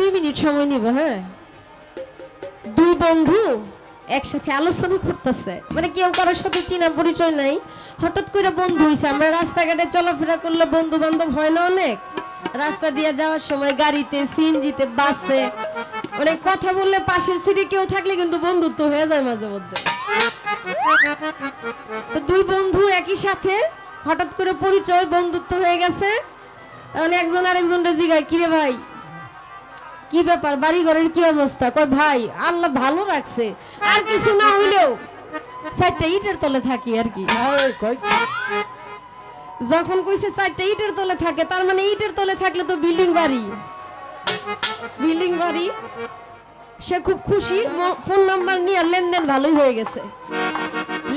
দুই মিনিট সময় নিব হ্যাঁ? দুই বন্ধু একসাথে আলোচনা করতেছে। মানে কেউ কারোর সাথে চিনা পরিচয় নাই। হঠাৎ করে বন্ধু হইছে। আমরা রাস্তাঘাটে চলাফেরা করলে বন্ধু বান্ধব হয় না অনেক। রাস্তা দিয়ে যাওয়ার সময় গাড়িতে, সিএনজিতে, বাসে অনেক কথা বললে পাশের সিটে কেউ থাকলে কিন্তু বন্ধুত্ব হয়ে যায় মাঝে মধ্যে। তো দুই বন্ধু একই সাথে হঠাৎ করে পরিচয়, বন্ধুত্ব হয়ে গেছে। তাহলে একজন আরেকজনটা জিগায়, কিরে ভাই? কি ব্যাপার? বাড়ি ঘরের কি অবস্থা? কয় ভাই আল্লাহ ভালো রাখছে। আর কিছু না হইলেও চারটা ইটের তলে থাকি আর কি। যখন কইছে চারটা ইটের তলে থাকে তার মানে ইটের তলে থাকলে তো বিল্ডিং বাড়ি। বিল্ডিং বাড়ি। সে খুব খুশি ফোন নাম্বার নিয়ে লেনদেন ভালোই হয়ে গেছে।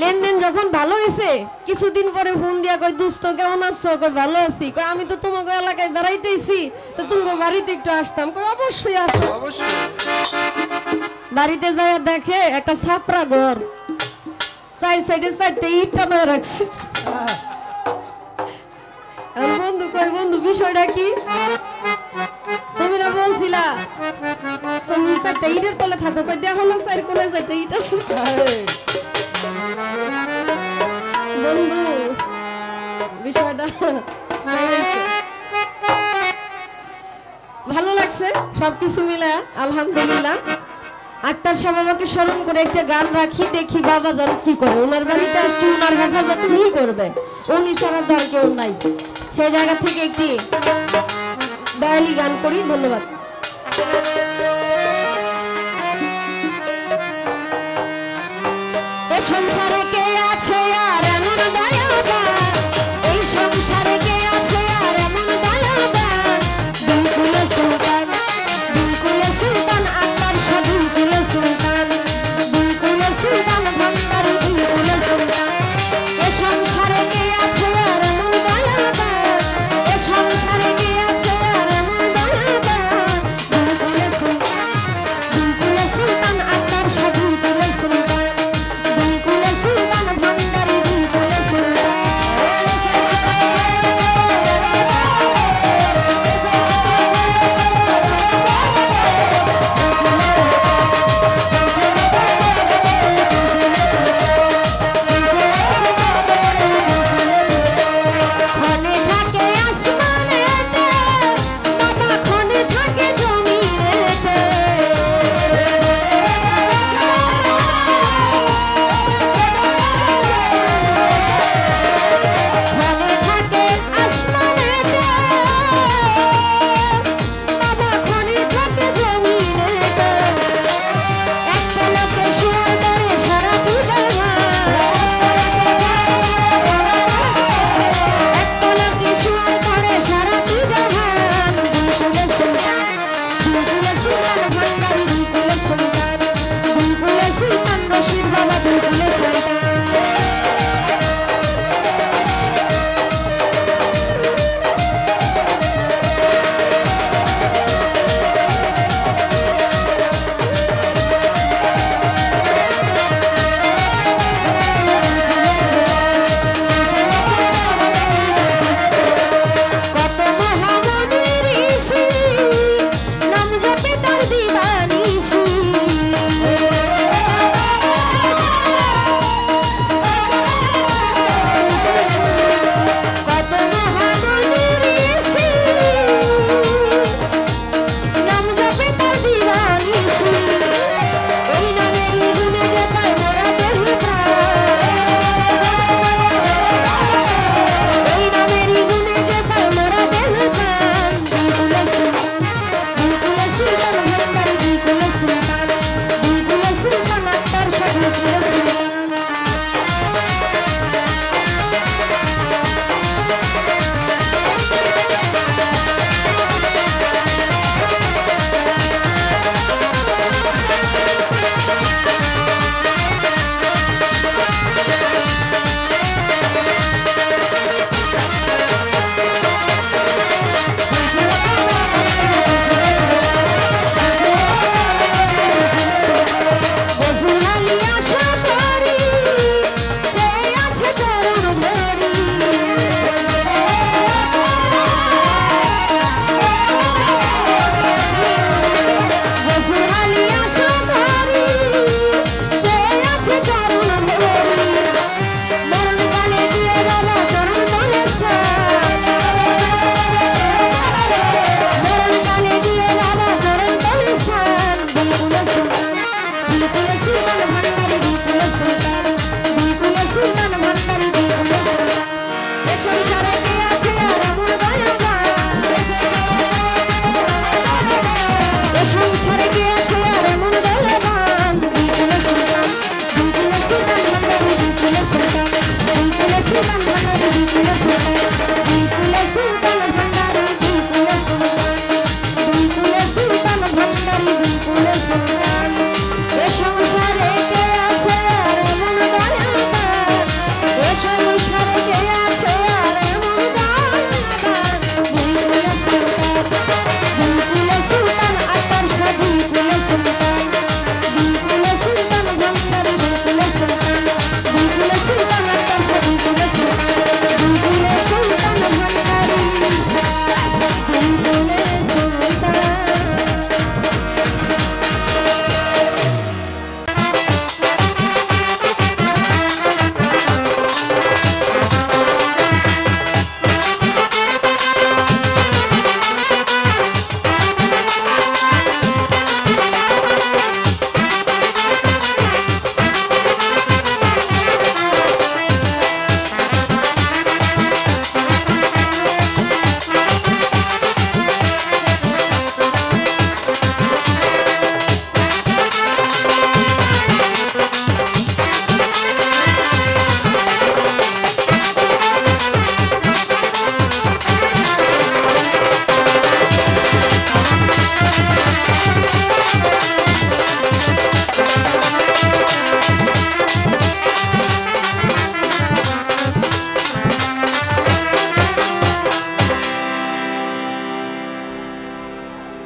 লেনদেন যখন ভালো হয়েছে কিছুদিন পরে ফোন দিয়া কই দুস্থ কেমন আছো? কই ভালো আছি। কই আমি তো তোমাকে এলাকায় বেড়াইতেছি তো তোমাকে বাড়িতে একটু আসতাম। কই অবশ্যই আসো অবশ্যই। বাড়িতে যায় দেখে একটা ছাপরা ঘর সাইড সাইডে চারটে ইট টানা রাখছে। আর বন্ধু কই বন্ধু বিষয়টা কি? তুমি না বলছিলা তুমি চারটা ইটের তলে থাকো। কই দেখো না চার কোলে চারটা ইট আছে। লাগছে সবকিছু মিলে, আলহামদুলিল্লাহ। আক্তার সাহেব আমাকে স্মরণ করে একটা গান রাখি, দেখি বাবা জান কি করে। ওনার বাড়িতে আসছি, ওনার হেফাজত তুমি করবে? উনি ছাড়া ধর কেউ নাই। সেই জায়গা থেকে একটি দয়ালি গান করি, ধন্যবাদ। সংসারে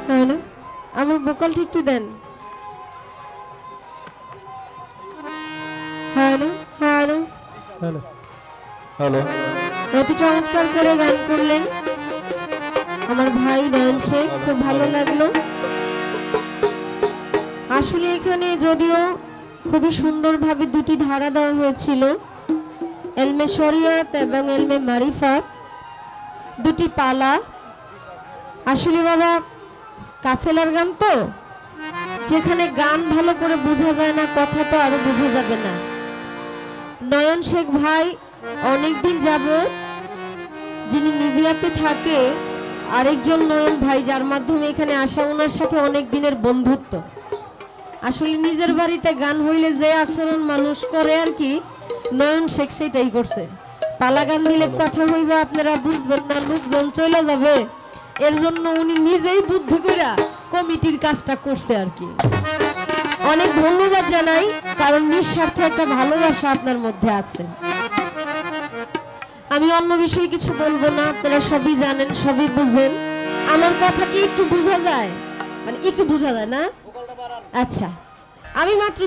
হ্যালো আমার ভোকালটা একটু দেন। Hello hello. হ্যালো। হ্যালো। অতি চমৎকার করে গান করলেন। আমার ভাই নয়ন শেখ খুব ভালো লাগল। আসলে এখানে যদিও খুবই সুন্দরভাবে দুটি ধারা দেওয়া হয়েছিল। এলমে শরিয়ত এবং এলমে মারিফাত। দুটি পালা। আসলে বাবা কাফেলার গান তো? যেখানে গান ভালো করে বোঝা যায় না, কথা তো আরও বোঝা যাবে না। নয়ন শেখ ভাই অনেকদিন যাব যিনি নিবিয়াতে থাকে, আরেকজন নয়ন ভাই যার মাধ্যমে এখানে আসা, ওনার সাথে অনেক দিনের বন্ধুত্ব। আসলে নিজের বাড়িতে গান হইলে যে আচরণ মানুষ করে আর কি, নয়ন শেখ সেটাই করছে। পালা গান দিলে কথা হইবে, আপনারা বুঝবেন না, লোকজন চলে যাবে। এর জন্য উনি নিজেই বুদ্ধি কইরা কমিটির কাজটা করছে আর কি। অনেক ধন্যবাদ জানাই, কারণ নিঃস্বার্থ একটা ভালোবাসা আপনার মধ্যে আছে। আমি অন্য বিষয়ে কিছু বলব না, আপনারা সবই জানেন, সবই বুঝেন। আমার কথা কি একটু বোঝা যায়? মানে একটু বোঝা যায় না? আচ্ছা। আমি মাত্র